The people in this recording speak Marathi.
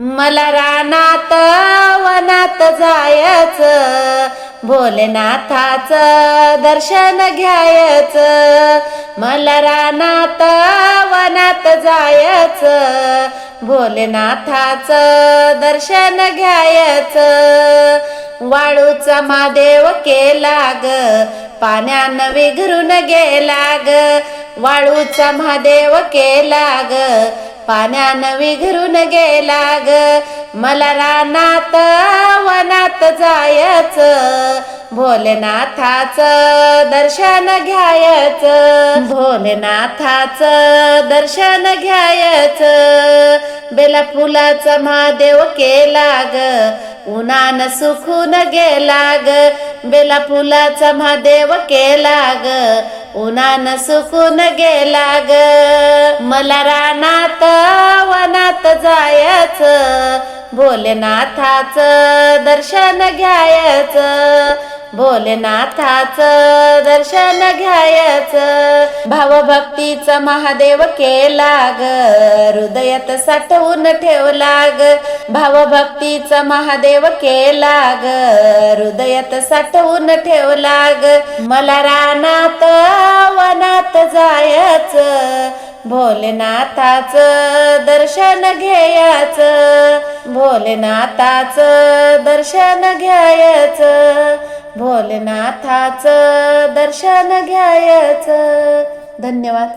मला रानात वनात जायच भोलेनाथाच दर्शन घ्यायच. मला रानात वनात जायच भोलेनाथाच दर्शन घ्यायच. वाळूचा महादेव केला ग पाण्यानं विघरून गेला ग वाळूचा महादेव केला ग पाण्यानं विघरून गेला ग मला रानात वनात जायच. भोलेनाथाच दर्शन घ्यायच. भोलेनाथाच दर्शन घ्यायच. बेला फुलाचा महादेव केला ग उन्हान सुखून गेला ग बेला फुलाचा महादेव केला ग उन्हान सुकून गेला ग. मला रानात वनात जायच. भोलेनाथाच दर्शन घ्यायचं. भोलेनाथाच दर्शन घ्यायच. भावभक्तीच महादेव केला ग हृदयात साठवून ठेवला ग भावभक्तीचा महादेव केला ग हृदयात साठवून ठेवला ग मला रानात वनात जायच. भोलेनाथाच दर्शन घ्यायच. भोलेनाथाच दर्शन घ्यायचं. भोलेनाथाच दर्शन घ्यायच. धन्यवाद.